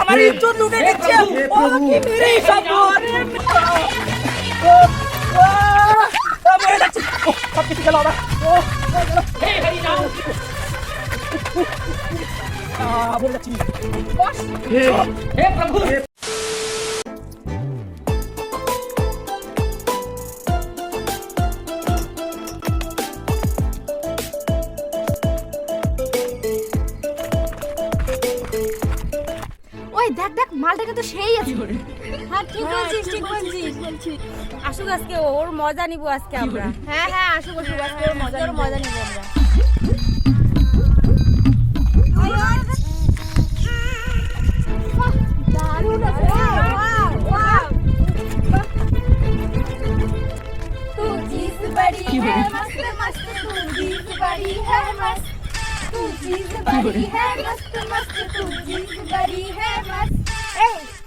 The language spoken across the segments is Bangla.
আমার ইজ্জত লুটে নিচ্ছে ও কি মেরে সব মরে যাচ্ছে সব কিছু গেল আমার ও আহ, মরে দেখ মালটা কিন্তু সেই আছে। হ্যাঁ ঠিক বলছিস ঠিক বলছিস আসুক আজকে ওর মজা নিব আজকে আমরা। হ্যাঁ হ্যাঁ আসুক আসুক আজকে ওর মজা ওর মজা নিব আমরা।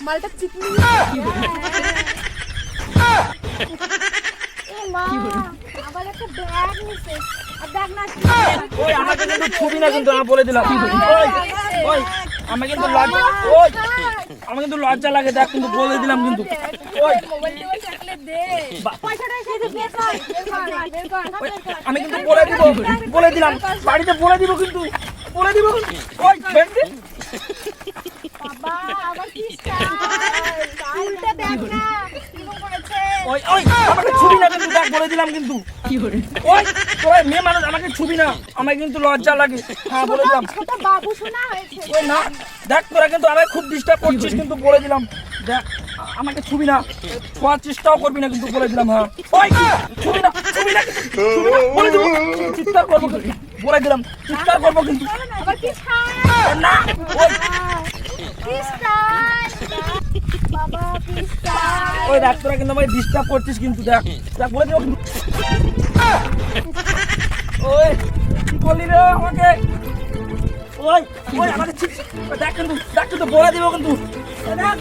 মালটা চিকনি আবার একটা ব্যাগ নিছে আর ব্যাগ না ওই আমাকে কিন্তু ছবি না কিন্তু আমি বলে দিলাম ওই ওই আমাকে কিন্তু লজ্জা ওই! আমাকে কিন্তু লজ্জা লাগে, দেখ, কিন্তু বলে দিলাম কিন্তু। ওই! আমি কিন্তু বলে দিব, বলে দিলাম। বাড়িতে বলে দিব কিন্তু। বলে দিব ওই। বাবা আবার কি স্টাইল? উল্টে দেখ না কীরকম করেছে ওই ওই আমাকে ছবি না কিন্তু দেখ বলে দিলাম কিন্তু। ওই তোরা মেয়ে মানুষ আমাকে ছবি না কিন্তু লজ্জা লাগে। হ্যাঁ বলে দিলাম। ছোট বাবু শোনা হয়েছে। ওই না দেখ তোরা কিন্তু আমাকে খুব ডিস্টার্ব করছিস কিন্তু বলে দিলাম। দেখ আমাকে ছবি না ছোঁয়ার চেষ্টাও করবি না কিন্তু বলে দিলাম হ্যাঁ। ওই ছবি না ছবি না বলে দিব। চিৎকার করব কিন্তু বলে দিলাম। চিৎকার করব কিন্তু। কি না ওই ওই দেখ কিন্তু আমাকে ডিস্টার্ব করছিস কিন্তু দেখ। দেখ বলে কিন্তু ওই কি করলি রে আমাকে? ওই ওই আমাকে দেখ কিন্তু দেখ কিন্তু বলে দিব কিন্তু। দেখ,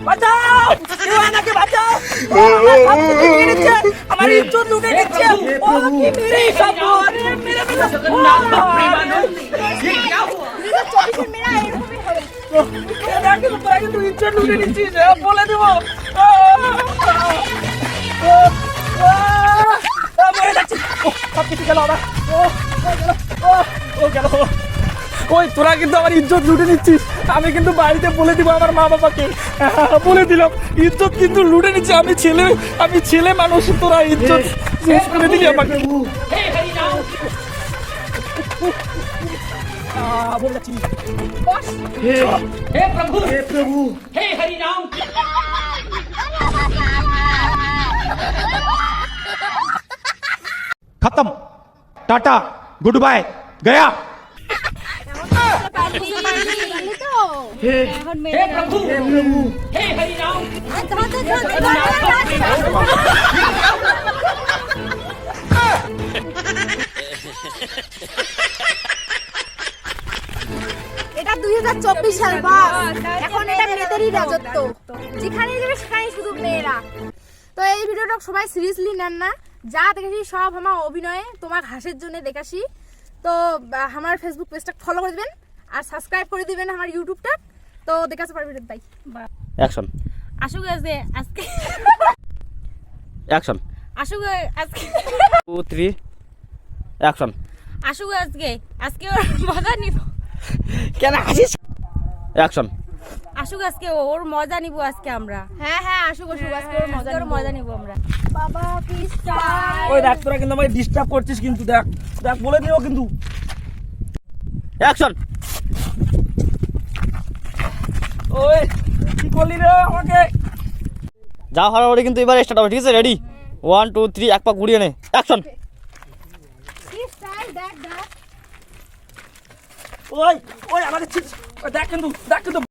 বাঁচাও কেউ আমাকে বাঁচাও আমার ইজ্জত লুটে নিচ্ছে ও কি মেরে সব মরে, মেরে বলে দিব মরে যাচ্ছে সব কিছু গেল আমার ও, গেল, ও গেল ওই তোরা কিন্তু আমার ইজ্জত লুটে নিচ্ছিস আমি কিন্তু বাড়িতে বলে দিব আমার মা বাবাকে হ্যাঁ, বলে দিলাম ইজ্জত কিন্তু লুটে নিচ্ছে আমি ছেলে আমি ছেলে মানুষ তোরা ইজ্জত শেষ করে দিলি আমাকে আহ, বলে যাচ্ছি खत्म टाटा गुड बाय गया এখন মেরে আচ্ছা, আচ্ছা, আচ্ছা, আচ্ছা। এটা দুই হাজার চব্বিশ সাল বাস এখন এটা মেয়েদেরই রাজত্ব যেখানে যাবে সেখানে শুধু মেয়েরা তো এই ভিডিওটা সবাই সিরিয়াসলি নেন না যা দেখেছি সব আমার অভিনয়ে তোমার হাসির জন্য দেখাসি তো আমার ফেসবুক পেজটা ফলো করে দিবেন আর সাবস্ক্রাইব করে দিবেন আমার ইউটিউবটা। তো দেখাতে পারবেন তাই অ্যাকশন আসুক আজকে আজকে। অ্যাকশন আসুক আজকে। টু থ্রি অ্যাকশন আসুক আজকে। আজকে ওর মজা নিব। কেন হাসিস? অ্যাকশন আসুক আজকে ওর মজা নিব আজকে আমরা। হ্যাঁ হ্যাঁ আসুক আসুক আজকে ওর মজা ওর নিবো। মজা নিব আমরা। বাবা কি স্টাইল ওই দেখ তোরা কিন্তু আমাকে ডিস্টার্ব করছিস কিন্তু দেখ। দেখ বলে দিও কিন্তু। অ্যাকশন ওই কি করলি রে আমাকে? যা হওয়ার কিন্তু এবার স্টার্ট হবে ঠিক আছে? রেডি ওয়ান টু থ্রি এক পা ঘুরিয়ে নে। অ্যাকশন ওই ওই আমাকে দেখ কিন্তু দেখ কিন্তু